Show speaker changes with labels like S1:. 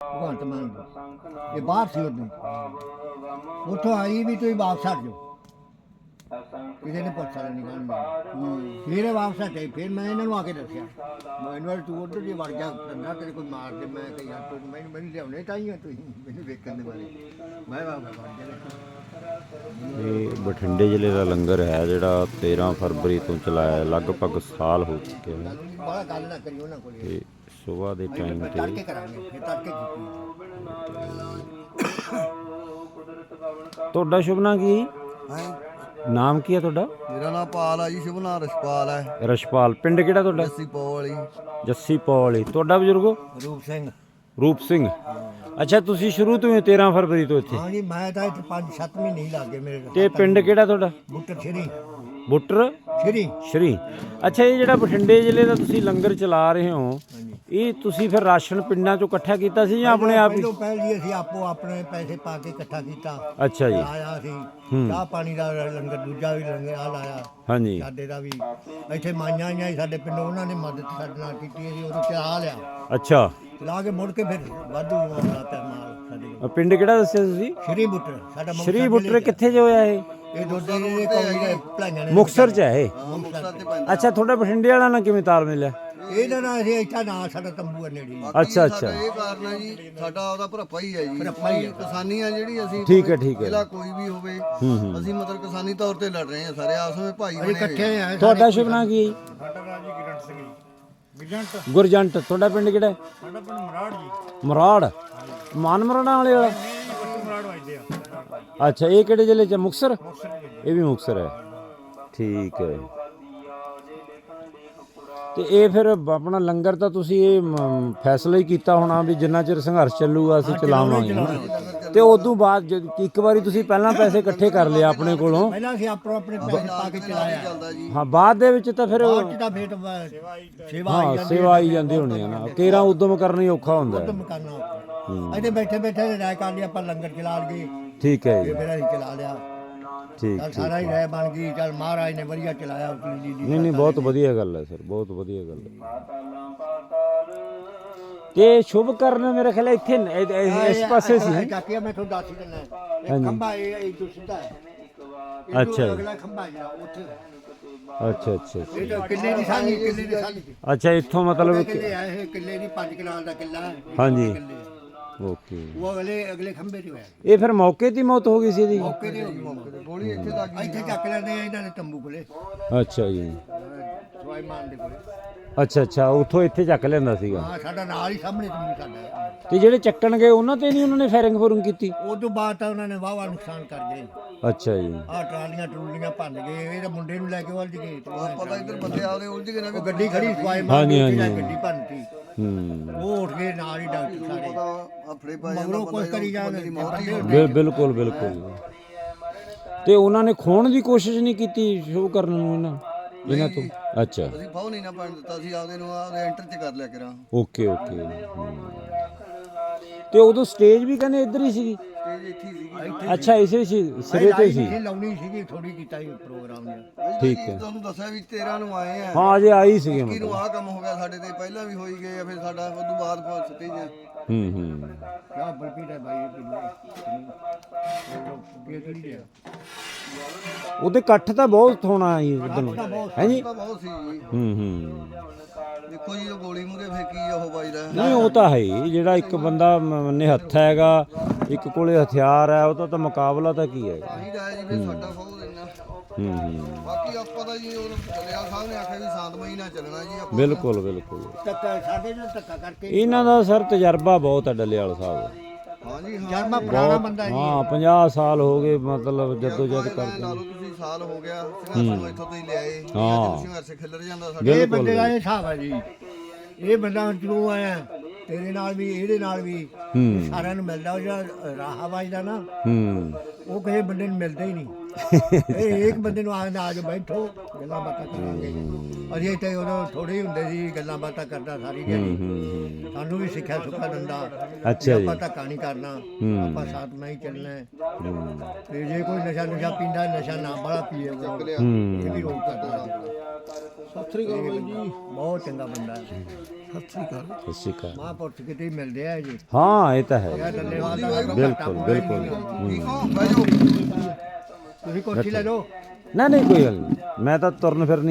S1: ਭਗਵੰਤ ਮਾਨ ਦੀ। ਇਹ ਬਾਹਰ ਸੀ ਉਦੋਂ ਉੱਥੋਂ ਆਈ ਵੀ ਤੁਸੀਂ ਵਾਪਸ ਹਟ ਜਾਓ। ਕਿਸੇ ਨੇ ਪੁੱਛ ਨਹੀਂ ਗੱਲ ਫਿਰ ਇਹ ਵਾਪਸ ਹਟੇ। ਫਿਰ ਮੈਂ ਇਹਨਾਂ ਨੂੰ ਆ ਕੇ ਦੱਸਿਆ। ਮੈਨੂੰ ਵਾਰ ਤੂੰ ਉੱਧਰ ਵੜ ਜਾ ਕੰਨਾ ਤੇਰੇ ਕੋਈ ਮਾਰ ਦੇ। ਮੈਂ ਕਿਹਾ ਯਾਰ ਤੂੰ ਮੈਨੂੰ ਮੈਨੂੰ ਲਿਆਉਣੇ ਤਾਂ। ਹੀ ਆ ਤੁਸੀਂ ਮੈਨੂੰ ਵੇਖਣ ਦੇ ਬਾਰੇ। ਮੈਂ ਵਾਪਸ ਵੜ ਗਿਆ।
S2: ਇਹ ਬਠਿੰਡੇ ਜ਼ਿਲ੍ਹੇ ਦਾ ਲੰਗਰ ਹੈ ਜਿਹੜਾ 13 ਫਰਵਰੀ ਤੋਂ ਚਲਾਇਆ ਹੈ। ਲਗਭਗ ਸਾਲ ਹੋ ਚੁੱਕੇ
S1: ਨਹੀਂ ਬੜਾ ਗੱਲ ਨਾ ਕਰੀ ਉਹਨਾਂ ਕੋਲੇ।
S2: ਸਵੇਰ ਦੇ ਟਾਈਮ ਤੇ
S1: ਤੜਕੇ ਕਰਾਂਗੇ ਫਿਰ ਤੜਕੇ ਕੀਤੀ
S2: ਤੁਹਾਡਾ ਸ਼ੁਭ ਨਾਮ ਕੀ?
S3: ਹਾਂ?
S2: ਨਾਮ ਕੀ ਹੈ ਤੁਹਾਡਾ?
S3: ਮੇਰਾ ਨਾਮ ਪਾਲ ਆ ਜੀ ਸ਼ੁਭ ਨਾਮ ਰਸ਼ਪਾਲ ਹੈ
S2: ਰਸ਼ਪਾਲ ਪਿੰਡ ਕਿਹੜਾ ਤੁਹਾਡਾ?
S3: ਜੱਸੀ ਪੋ ਵਾਲੀ
S2: ਜੱਸੀ ਪੌਲੀ ਤੁਹਾਡਾ ਬਜ਼ੁਰਗੋ?
S1: ਰੂਪ ਸਿੰਘ।
S2: ਰੂਪ ਸਿੰਘ। ਅੱਛਾ ਤੁਸੀਂ ਸ਼ੁਰੂ ਤੋਂ ਹੀ 13 ਫਰਵਰੀ ਤੋਂ ਇੱਥੇ?
S1: ਹਾਂ ਜੀ ਮੈਂ ਤਾਂ ਇੱਥੇ 5-7 ਮਹੀਨੇ ਹੀ ਲੱਗ ਗਏ ਮੇਰੇ
S2: ਤੇ ਪਿੰਡ ਕਿਹੜਾ ਤੁਹਾਡਾ?
S1: ਬੁੱਟਰ ਸ਼ਰੀ
S2: ਬੁੱਟਰ?
S1: ਸ਼ਰੀ।
S2: ਸ਼੍ਰੀ। ਅੱਛਾ ਇਹ ਜਿਹੜਾ ਬਠਿੰਡੇ ਜ਼ਿਲ੍ਹੇ ਦਾ ਤੁਸੀਂ ਲੰਗਰ ਚਲਾ ਰਹੇ ਹੋ ਇਹ ਤੁਸੀਂ ਫਿਰ ਰਾਸ਼ਨ ਪਿੰਡਾਂ ਚੋਂ ਇਕੱਠਾ ਕੀਤਾ ਸੀ ਜਾਂ ਆਪਣੇ ਆਪ ਹੀ?
S1: ਪਹਿਲੋਂ ਪਹਿਲ ਜੀ ਅਸੀਂ ਆਪੋ ਆਪਣੇ ਪੈਸੇ ਪਾ ਕੇ ਇਕੱਠਾ ਕੀਤਾ।
S2: ਅੱਛਾ ਜੀ।
S1: ਆਇਆ ਸੀ ਚਾਹ ਪਾਣੀ ਦਾ ਲੰਗਰ ਦੂਜਾ ਵੀ ਲੰਗਰ ਆ ਲਾਇਆ।
S2: ਹਾਂਜੀ।
S1: ਸਾਡੇ ਦਾ ਵੀ। ਇੱਥੇ ਮਾਈਆਂ ਆਈਆਂ ਸੀ ਸਾਡੇ ਪਿੰਡੋਂ ਉਹਨਾਂ ਨੇ ਮਦਦ ਸਾਡੇ ਨਾਲ ਕੀਤੀ ਸੀ ਉਦੋਂ ਚਲਾ ਲਿਆ।
S2: ਅੱਛਾ।
S1: ਚਲਾ ਕੇ ਮੁੜ ਕੇ ਫਿਰ ਵਾਧੂ ਆਉਂਦਾ ਪਿਆ ਮਾਲ ਸਾਡੇ
S2: ਪਿੰਡ ਕਿਹੜਾ ਦੱਸਿਆ ਤੁਸੀਂ?
S1: ਸ਼੍ਰੀ ਬੁੱਟਰ ਸਾਡਾ
S2: ਸ਼੍ਰੀ ਬੁੱਟਰ। ਕਿੱਥੇ ਜੋ ਹੋਇਆ ਇਹ?
S1: ਇਹ ਦੋਦੇ ਦੇ ਕੌਲੀ ਦੇ ਭਲਾਈਆਂ ਨੇ
S2: ਮੁਕਸਰ ਚ ਹੈ ਇਹ?
S1: ਮੁਕਤਸਰ
S3: ਤੇ ਪੈਂਦਾ।
S2: ਅੱਛਾ ਤੁਹਾਡਾ ਬਠਿੰਡੇ ਵਾਲਾ ਨਾਲ ਕਿਵੇਂ ਤਾਲ ਮਿਲਿਆ?
S1: ਇਹਦਾ ਨਾਂ ਅਸੀਂ ਇੱਥਾ ਨਾਂ ਸਾਡਾ ਤੰਬੂ ਆ ਨੇੜੇ। ਹੀ।
S2: ਅੱਛਾ। ਅੱਛਾ
S3: ਸਾਡਾ ਇਹ ਕਾਰਨ ਹੈ ਜੀ ਸਾਡਾ ਉਹਦਾ ਭਰਪਾ ਹੀ ਹੈ ਜੀ।
S1: ਭਰਪਾ ਹੀ ਹੈ।
S3: ਕਿਸਾਨੀ ਆ ਜਿਹੜੀ ਅਸੀਂ
S2: ਠੀਕ ਹੈ, ਠੀਕ ਹੈ।
S3: ਜ਼ਿਲ੍ਹਾ ਕੋਈ ਵੀ ਹੋਵੇ ਅਸੀਂ ਮਤਲਬ ਕਿਸਾਨੀ ਤੌਰ ਤੇ ਲੜ ਰਹੇ ਹਾਂ ਸਾਰੇ ਆਪਸ ਵਿੱਚ ਭਾਈ
S1: ਅਸੀਂ
S3: ਬਣੇ ਹੋਏ
S1: ਇਕੱਠੇ ਆ
S2: ਤੁਹਾਡਾ ਸ਼ੁਭ ਨਾਮ ਕੀ ਹੈ
S4: ਸਾਡਾ ਨਾਮ ਜੀ ਕਿਰਨ ਸਿੰਘ ਜੀ। ਵਿਜੰਟ
S2: ਗੁਰਜੰਟ ਤੁਹਾਡਾ ਪਿੰਡ ਕਿਹੜਾ ਹੈ?
S4: ਸਾਡਾ ਪਿੰਡ ਮਰਾੜ ਜੀ।
S2: ਮਰਾੜ। ਮਾਨ ਮਰਾੜਾ ਵਾਲੇ ਵਾਲਾ?
S4: ਮਰਾੜ ਵਜਦੇ ਆ।
S2: ਅੱਛਾ ਇਹ ਕਿਹੜੇ ਜ਼ਿਲ੍ਹੇ ਚ
S4: ਜੀ
S2: ਇਹ ਵੀ ਮੁਕਤਸਰ ਹੈ। ਠੀਕ ਹੈ। ਤੇ ਇਹ ਫਿਰ ਆਪਣਾ ਲੰਗਰ ਤਾਂ ਤੁਸੀਂ ਇਹ ਫੈਸਲਾ ਹੀ ਕੀਤਾ ਹੋਣਾ ਵੀ ਜਿੰਨਾ ਚਿਰ ਸੰਘਰਸ਼ ਚੱਲੂਗਾ ਅਸੀਂ ਚਲਾਵਾਂਗੇ। ਤੇ ਉਦੋਂ ਬਾਅਦ ਜਦ ਇੱਕ ਵਾਰੀ ਤੁਸੀਂ ਪਹਿਲਾਂ ਪੈਸੇ ਇਕੱਠੇ ਕਰ ਲਿਆ ਆਪਣੇ ਕੋਲੋਂ।
S1: ਪਹਿਲਾਂ ਅਸੀਂ ਆਪੋ ਆਪਣੇ ਪੈਸੇ ਪਾ ਕੇ ਚਲਾਇਆ।
S2: ਹਾਂ ਬਾਅਦ ਦੇ ਵਿੱਚ ਤਾਂ ਫਿਰ
S1: ਤਾਂ ਫੇਟ ਸੇਵਾ ਆਈ
S2: ਹਾਂ
S1: ਜਾਂਦੀ
S2: ਸੇਵਾ ਆਈ ਜਾਂਦੀ ਹੋਣੀ ਹੈ ਨਾ। ਕੇਰਾ ਉਦਮ ਕਰਨਾ ਹੀ ਔਖਾ ਹੁੰਦਾ ਹੈ।
S1: ਉਦਮ ਕਰਨਾ ਇੱਥੇ ਬੈਠੇ ਬੈਠੇ ਰਾਇ ਕਰ ਲਿਆ ਆਪਾਂ ਲੰਗਰ ਚਲਾ ਲਈਏ।
S2: ਠੀਕ ਹੈ ਜੀ।
S1: ਇਹ ਫਿਰ ਅਸੀਂ ਚਲਾ ਲਿਆ।
S2: ਠੀਕ
S1: ਚੱਲ ਸਾਰਾ ਹੀ ਰਾਇ ਬਣ ਗਈ। ਚੱਲ ਮਹਾਰਾਜ ਨੇ ਵਧੀਆ ਚਲਾਇਆ ਦੀ।
S2: ਨਹੀਂ ਨਹੀਂ ਬਹੁਤ ਵਧੀਆ ਗੱਲ ਹੈ ਸਰ ਬਹੁਤ ਵਧੀਆ ਗੱਲ ਹੈ। ਤੇ ਸ਼ੁਭ ਕਰਨ ਮੇਰੇ ਖਿਆਲ ਇੱਥੇ ਨ- ਇਹ- ਇਹ- ਇਸ ਪਾਸੇ ਸੀ।
S1: ਚਾਕੀਆ ਮੈਂ ਤੁਹਾਨੂੰ ਦੱਸ ਹੀ ਦਿੰਦਾ ਇਹ ਖੰਭਾ ਇਹ ਇਹ ਤੋਂ ਸਿੱਧਾ ਹੈ। ਇਹ
S2: ਅੱਛਾ ਜੀ।
S1: ਅਗਲਾ ਖੰਭਾ ਜਿਹੜਾ ਉੱਥੇ।
S2: ਅੱਛਾ ਅੱਛਾ ਅੱਛਾ।
S1: ਇਹ ਤਾਂ ਕਿੱਲੇ ਦੀ ਸਾਨੀ ਕਿੱਲੇ ਦੀ ਸਾਨੀ
S2: ਅੱਛਾ ਇੱਥੋਂ ਮਤਲਬ ਕਿ-
S1: ਕਿੱਲੇ ਆ ਇਹ ਕਿੱਲੇ ਦੀ 5 ਕਿਨਾਲ ਦਾ ਕਿੱਲਾ ਹੈ।
S2: ਹਾਂਜੀ।
S1: ਕਿੱਲੇ।
S2: ਓਕੇ।
S1: ਉਹ ਅਗਲੇ ਅਗਲੇ ਖੰਭੇ ਤੇ ਹੋਇਆ।
S2: ਇਹ ਫਿਰ ਮੌਕੇ ਤੇ ਹੀ ਮੌਤ ਹੋ ਗਈ ਸੀ ਇਹਦੀ?
S1: ਮੌਕੇ ਤੇ ਹੋ ਗਈ ਮੌਕੇ
S3: ਗੋਲੀ ਇੱਥੇ ਲੱਗ
S1: ਇੱਥੇ ਚੱਕ ਲੈਂਦੇ ਆ ਇਹਨਾਂ ਦੇ ਤੰਬੂ ਕੋਲੇ।
S2: ਅੱਛਾ ਜੀ।
S1: ਸਵਾਈ ਮਾਨ ਦੇ ਕੋਲੇ।
S2: ਅੱਛਾ ਅੱਛਾ ਉੱਥੋਂ ਇੱਥੇ ਚੱਕ ਲੈਂਦਾ ਸੀਗਾ।
S1: ਹਾਂ ਸਾਡਾ ਨਾਲ ਹੀ ਸਾਹਮਣੇ ਤੰਬੂ ਸਾਡਾ
S2: ਤੇ ਜਿਹੜੇ ਚੱਕਣ ਗਏ ਉਹਨਾਂ ਤੇ ਨਹੀਂ ਉਹਨਾਂ ਨੇ ਫਾਇਰਿੰਗ ਫੁਰਿੰਗ ਕੀਤੀ?
S1: ਉਸ ਤੋਂ ਬਾਅਦ ਤਾਂ ਉਹਨਾਂ ਨੇ ਵਾਵਾ ਨੁਕਸਾਨ ਕਰ ਗਏ।
S2: ਅੱਛਾ ਜੀ।
S1: ਆਹ ਟਰਾਲੀਆਂ ਟਰੂਲੀਆਂ ਭੰਨ ਗਏ। ਇਹਦੇ ਮੁੰਡੇ ਨੂੰ ਲੈ ਕੇ ਉਲਝ ਗਏ।
S3: ਪਤਾ ਇੱਧਰ ਬੰਦੇ ਆਉਦੇ ਉਲਝ ਗਏ ਨਾ
S1: ਉਹ ਗੱਡੀ ਖੜੀ ਸਵਾਈ ਮਾਨ
S2: ਹਾਂਜੀ,
S1: ਗੱਡੀ ਭੰਨਤੀ।
S2: ਹੂੰ।
S1: ਉਹ ਉੱਠ ਗਏ ਨਾਲ ਹੀ ਡਾਕਟਰ ਸਾਰੇ।
S3: ਫੜੇ ਪਾ
S1: ਮਗਰੋਂ ਕੁਛ ਕਰੀ ਜਾਣਗੇ
S3: ਦੀ ਮੌਤ ਹੀ
S2: ਬਿਲ- ਬਿਲਕੁਲ ਬਿਲਕੁਲ। ਤੇ ਉਹਨਾਂ ਨੇ ਖੋਣ ਦੀ ਕੋਸ਼ਿਸ਼ ਨਹੀਂ ਕੀਤੀ ਸ਼ੁਭ ਕਰਨ ਨੂੰ ਇਹਨਾਂ ਇਹਨਾਂ ਤੋਂ? ਅੱਛਾ।
S3: ਅਸੀਂ ਫਾਉ ਨਹੀਂ ਨਾ ਪੈਣ ਦਿੱਤਾ ਸੀ ਆਪਦੇ ਨੂੰ ਆਪਦੇ ਐਂਟਰ ਚ ਕਰ ਲਿਆ ਕਰਾਂ।
S2: Okay okay. ਹੂੰ। ਤੇ ਉਦੋਂ ਸਟੇਜ ਵੀ ਕਹਿੰਦੇ ਇੱਧਰ ਹੀ ਸੀਗੀ।
S3: ਸਟੇਜ ਇੱਥੇ ਹੀ ਸੀਗੀ
S2: ਅੱਛਾ ਇਸੇ ਸੀ ਸਿਰੇ ਤੇ ਸੀ।
S1: ਇਹ ਲਾਉਣੀ ਸੀਗੀ ਥੋੜੀ ਕੀਤਾ ਸੀ ਪ੍ਰੋਗਰਾਮ ਨੇ
S2: ਠੀਕ ਹੈ।
S3: ਤੁਹਾਨੂੰ ਦੱਸਿਆ ਵੀ 13 ਨੂੰ ਆਏ ਆ।
S2: ਹਾਂ ਅਜੇ ਆਈ ਸੀਗੇ ਮਤਲਬ
S3: ਨੂੰ ਆਹ ਕੰਮ ਹੋ ਗਿਆ ਸਾਡੇ ਤੇ ਪਹਿਲਾਂ ਵੀ ਹੋਈ ਗਏ ਆ ਫਿਰ ਸਾਡਾ ਉਸ ਤੋਂ ਬਾਅਦ ਫਿਰ ਸਟੇਜ
S2: ਹੂੰ ਹੂੰ।
S1: ਕਿਆ ਬਲਪੀਰ ਹੈ ਭਾਈ ਇਹ ਕਿਹੜੀ ਲਿਆ
S2: ਉਹਦੇ ਇਕੱਠ ਤਾਂ ਬਹੁਤ ਹੋਣਾ ਹੈ ਉਦੋਂ ਹੈ ਜੀ?
S3: ਤਾਂ ਬਹੁਤ ਸੀ ਜੀ।
S2: ਹੂੰ ਹੂੰ।
S3: ਦੇਖੋ ਜੀ ਉਹ ਗੋਲੀ ਮੂਰੇ ਫੇਕੀ ਉਹ ਵੱਜਦਾ
S2: ਨਹੀਂ ਉਹ ਤਾਂ ਹੈ ਹੀ ਜਿਹੜਾ ਇੱਕ ਬੰਦਾ ਮ- ਨਿਹੱਥ ਹੈਗਾ ਇੱਕ ਕੋਲੇ ਹਥਿਆਰ ਹੈ ਉਹਦਾ ਤਾਂ ਮੁਕਾਬਲਾ ਤਾਂ ਕੀ ਹੈ
S3: ਚਾਹੀਦਾ ਹੈ ਜੀ ਫਿਰ ਸਾਡਾ ਫੌਜ ਇੰਨਾ
S2: ਹੂੰ ਹੂੰ।
S3: ਬਾਕੀ ਆਪਾਂ ਤਾਂ ਜੀ ਉਹ ਦਲਿਆ ਸਾਹਿਬ ਨੇ ਆਖਿਆ ਵੀ ਸ਼ਾਂਤਮਈ ਨਾਲ ਚੱਲਣਾ ਜੀ ਆਪਾਂ।
S2: ਬਿਲਕੁਲ ਬਿਲਕੁਲ।
S1: ਧੱਕਾ ਸਾਡੇ ਨਾਲ ਧੱਕਾ ਕਰਕੇ
S2: ਇਹਨਾਂ ਦਾ ਸਰ ਤਜਰਬਾ ਬਹੁਤ ਹੈ ਡੱਲੇਵਾਲ ਸਾਹਿਬ
S3: ਹਾਂ ਜੀ ਹਾਂ
S1: ਜਰਮਾ ਪੁਰਾਣਾ ਬੰਦਾ ਜੀ
S2: ਹਾਂ 50 ਸਾਲ ਹੋ ਗਏ ਮਤਲਬ ਜਦੋਂ ਜਦ ਕਰਦੇ
S3: ਲਾ ਲਓ ਤੁਸੀਂ ਸਾਲ ਹੋ ਗਿਆ ਸੰਘਰਸ਼ ਨੂੰ ਇੱਥੋਂ ਤੁਸੀਂ ਲਿਆਏ
S2: ਹਾਂ।
S3: ਸੰਘਰਸ਼ ਖਿਲਰ ਜਾਂਦਾ ਸਾਡੇ।
S1: ਇਹ
S2: ਬਿਲਕੁਲ
S1: ਬੰਦੇ ਦਾ ਇਹ ਹਿਸਾਬ ਹੈ ਜੀ। ਇਹ ਬੰਦਾ ਜਦੋਂ ਆਇਆ ਤੇਰੇ ਨਾਲ ਵੀ ਇਹਦੇ ਨਾਲ ਵੀ
S2: ਹੂੰ।
S1: ਸਾਰਿਆਂ ਨੂੰ ਮਿਲਦਾ ਉਹ ਜਿਹੜਾ ਰਾਹਾ ਵੱਜਦਾ ਨਾ
S2: ਹੂੰ।
S1: ਉਹ ਕਿਸੇ ਬੰਦੇ ਨੂੰ ਮਿਲਦਾ ਹੀ ਨਹੀਂ। ਇਹ ਇੱਕ ਬੰਦੇ ਨੂੰ ਆਖਦਾ ਆ ਕੇ ਬੈਠੋ ਗੱਲਾਂ ਬਾਤਾਂ ਕਰਾਂਗੇ। ਅਸੀਂ ਇੱਥੇ ਉਦੋਂ ਥੋੜੇ ਹੁੰਦੇ ਸੀ ਗੱਲਾਂ ਬਾਤਾਂ ਕਰਦਾ ਸਾਰੀ
S2: ਹੂੰ
S1: ਸਾਨੂੰ ਵੀ ਸਿੱਖਿਆ ਸੁੱਖਾ ਦਿੰਦਾ
S2: ਅੱਛਾ ਜੀ।
S1: ਧੱਕਾ ਨਹੀਂ ਕਰਨਾ। ਆਪਾਂ ਸਾਥ ਨਾਲ ਹੀ ਚੱਲਣਾ। ਹੈ। ਤੇ ਜੇ ਕੋਈ ਨਸ਼ਾ ਨੁਸ਼ਾ ਪੀਂਦਾ ਨਸ਼ਾ ਨਾ ਬੜਾ ਪੀਏ ਉਹ। ਇਹ ਵੀ ਰੋਕ ਕਰਦਾ। ਸਤਿ ਸ੍ਰੀ ਅਕਾਲ ਜੀ। ਬਹੁਤ ਚੰਗਾ ਬੰਦਾ ਹੈ।
S2: ਸਤਿ ਸ਼੍ਰੀ ਅਕਾਲ।
S1: ਮਹਾਂਪੁਰਸ਼ ਕਿਤੇ ਹੀ ਮਿਲਦੇ ਆ ਜੀ।
S2: ਹਾਂ ਇਹ ਤਾਂ ਹੈ।
S1: ਇਹ ਡੱਲੇਵਾਲ ਦਾ
S2: ਬਿਲਕੁਲ ਬਿਲਕੁਲ। ਹੂੰ।
S1: ਤੁਸੀਂ ਕੁਰਸੀ ਲੈ ਜਾਓ।
S2: ਨਹੀਂ ਨਹੀਂ ਕੋਈ ਗੱਲ ਨਹੀਂ। ਮੈਂ ਤਾਂ ਤੁਰਨ ਫਿਰਨ